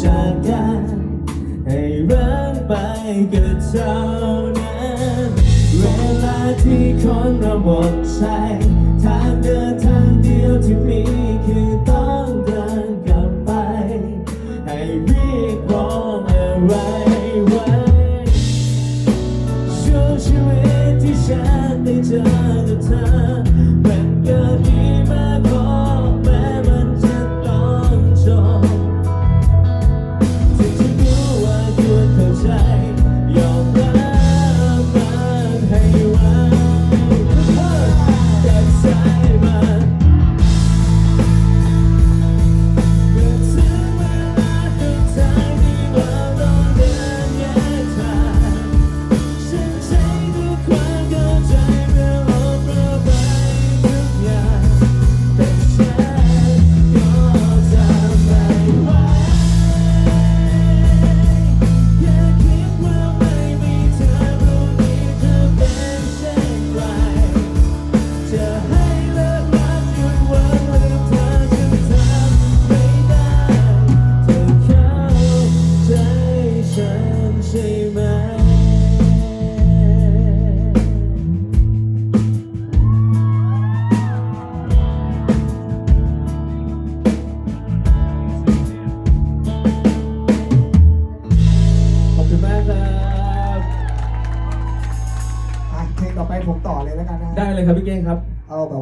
จากกันให้รักไปกับเท่านั้นเวลาที่คนเราหมดใจทางเดินทางเดียวที่มีคือต้องเดินกลับไป ให้เรียกร้องอะไรไว้ช่วงชีวิตที่ฉันได้เจอกับเธอ ขอบคุณมากครับอะเพลงต่อไปผมต่อเลยแล้วกันนะได้เลยครับพี่เก้งครับ เอาแบบ